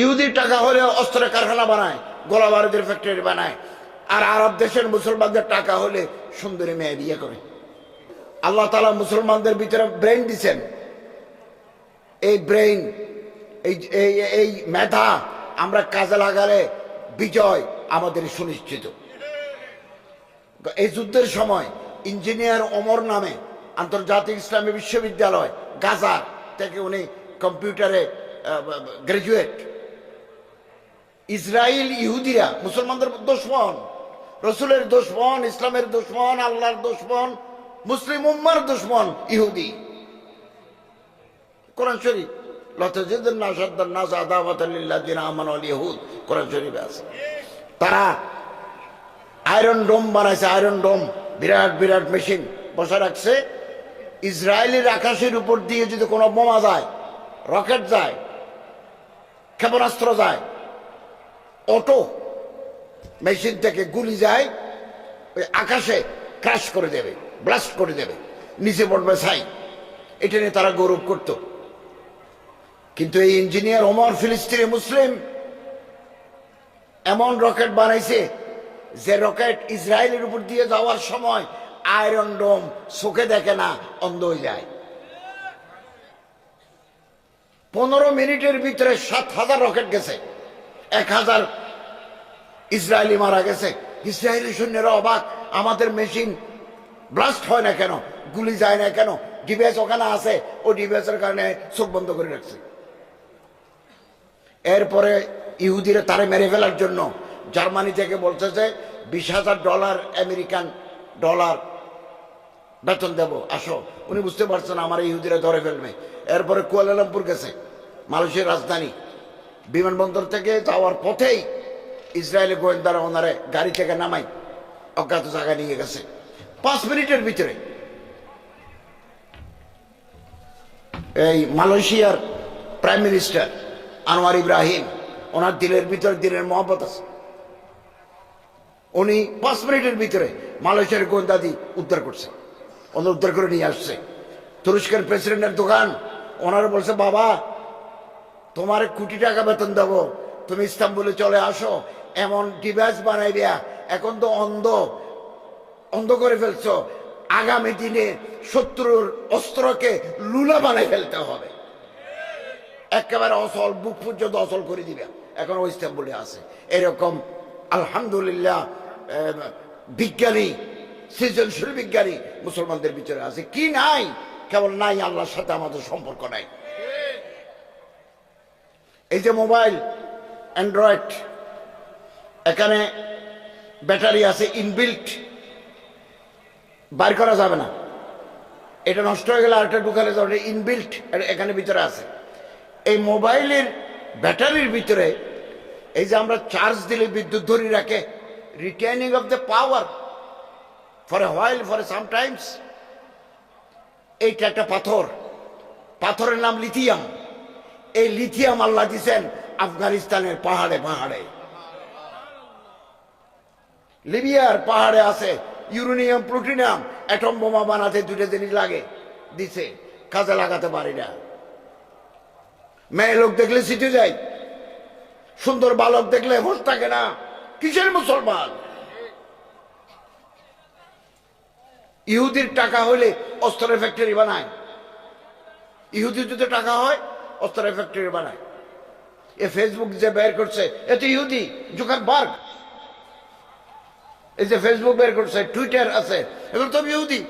ইহুদির টাকা হলে অস্ত্রের কারখানা বানায় গোলা বারুদের ফ্যাক্টরি বানায়। আর আরব দেশের মুসলমানদের টাকা হলে সুন্দরী মেয়ে বিয়ে করে। আল্লাহ তালা মুসলমানদের ভিতরে ব্রেন দিচ্ছেন এই ব্রেন এই এই মেধা আমরা কাজে লাগালে বিজয় আমাদের সুনিশ্চিত। এই যুদ্ধের সময় ইঞ্জিনিয়ার অমর নামে আন্তর্জাতিক ইসলামী বিশ্ববিদ্যালয়, গাজার থেকে উনি কম্পিউটারে গ্রাজুয়েট ইসরায়েল ইহুদিরা, মুসলমানদের দুশ্মন, রসুলের দুশ্মন, ইসলামের দুশ্মন, আল্লাহর দুশ্মন, মুসলিম উম্মার দুশ্মন ইহুদি। কোরআন শরীফ তারা আয়রন ডোম বানাইছে, আয়রন ডোম, বিরাট বিরাট মেশিন বসে রাখছে। ইসরায়েলের আকাশের উপর দিয়ে যদি কোনো বোমা যায়, রকেট যায়, ক্ষেপণাস্ত্র যায় অটো মেশিন থেকে গুলি যায়, ওই আকাশে ক্রাশ করে দেবে ব্লাস্ট করে দেবে, নিচে পড়বে ছাই। এটা নিয়ে তারা গৌরব করত। কিন্তু এই ইঞ্জিনিয়ার ওমর ফিলিস্তিনি মুসলিম এমন রকেট বানাইছে যে রকেট ইসরায়েলের উপর দিয়ে যাওয়ার সময় আয়রন ডোম চোখে দেখে না, অন্ধ হয়ে যায়। পনেরো মিনিটের ভিতরে সাত হাজার রকেট গেছে। এক হাজার ইসরায়েলি মারা গেছে। ইসরায়েলি সৈন্যরা অবাক, আমাদের মেশিন ব্লাস্ট হয় না কেন? গুলি যায় না কেন? ডিভাইস ওখানে আছে, ও ডিভাইসের কারণে চোখ বন্ধ করে রাখছে। এরপরে ইহুদিরা তারে মেরে ফেলার জন্য জার্মানি থেকে বলছে যে বিশ হাজার ডলার আমেরিকান ডলার বেতন দেব, আসো। উনি বুঝতে পারছেন আমার ইহুদিরা ধরে ফেলবে। এরপরে কুয়ালালামপুর গেছে, মালয়েশিয়ার রাজধানী। বিমানবন্দর থেকে যাওয়ার পথেই ইসরায়েলি গোয়েন্দারা ওনারে গাড়ি থেকে নামাই অজ্ঞাত জায়গায় নিয়ে গেছে। পাঁচ মিনিটের ভিতরে এই মালয়েশিয়ার প্রাইম মিনিস্টার আনোয়ার ইব্রাহিম, ওনার দিলের ভিতরে দিলের মহব্বত আছে। উনি পাঁচ মিনিটের ভিতরে মালয়েশিয়ার গোয়েন্দাদি উদ্ধার করছে, ওনার উদ্ধার করে নিয়ে আসছে। তুরস্কের প্রেসিডেন্টের দোকান, ওনারা বলছে, বাবা, তোমার কোটি টাকা বেতন দেবো তুমি ইস্তাম্বুলে চলে আসো, এমন ডিভাইস বানাই দেয়া, এখন তো অন্ধ অন্ধ করে ফেলছো। আগামী দিনে শত্রুর অস্ত্রকে লুলা বানাই ফেলতে হবে। একেবারে অসল, বুক পর্যন্ত অসল করে দিবে। এখন ওই ইস্তাম্বুলে আছে। এরকম, আলহামদুলিল্লাহ বিজ্ঞানী, সৃজনশীল বিজ্ঞানী মুসলমানদের ভিতরে আছে। কি নাই? কেবল নাই আল্লাহর সাথে আমাদের সম্পর্ক নাই। এই যে মোবাইল অ্যান্ড্রয়েড এখানে ব্যাটারি আছে ইনবিল্ট বাইর করা যাবে না। এটা নষ্ট হয়ে গেলে আরেকটা ঢুকালে যাবে ইনবিল্ট এখানে ভিতরে আছে। এই মোবাইলের ব্যাটারির ভিতরে এই যে আমরা চার্জ দিলে বিদ্যুৎ ধরে রাখে returning of the power for a while for a sometimes এইটা একটা পাথর। পাথরের নাম লিথিয়াম এই লিথিয়াম আল্লাহ দিছেন আফগানিস্তানের পাহাড়ে পাহাড়ে। লিবিয়ার পাহাড়ে আছে ইউরেনিয়াম প্লুটিনিয়াম অ্যাটম বোমা বানাতে দুটো জিনিস লাগে, দিছে। কাজে লাগাতে পারি না। মেয়ে লোক দেখলে সিটে যায়, সুন্দর বালক দেখলে হোস থাকে না। কিসের মুসলমান? ইহুদির টাকা হলে অস্ত্রের ফ্যাক্টরি বানায়। ইহুদির যদি টাকা হয়, অস্ত্রের ফ্যাক্টরি বানায়। এ ফেসবুক যে বের করছে এ তো ইহুদি জুকার বার্গ এই যে ফেসবুক বের করছে টুইটার আছে, এগুলো তো ইহুদি।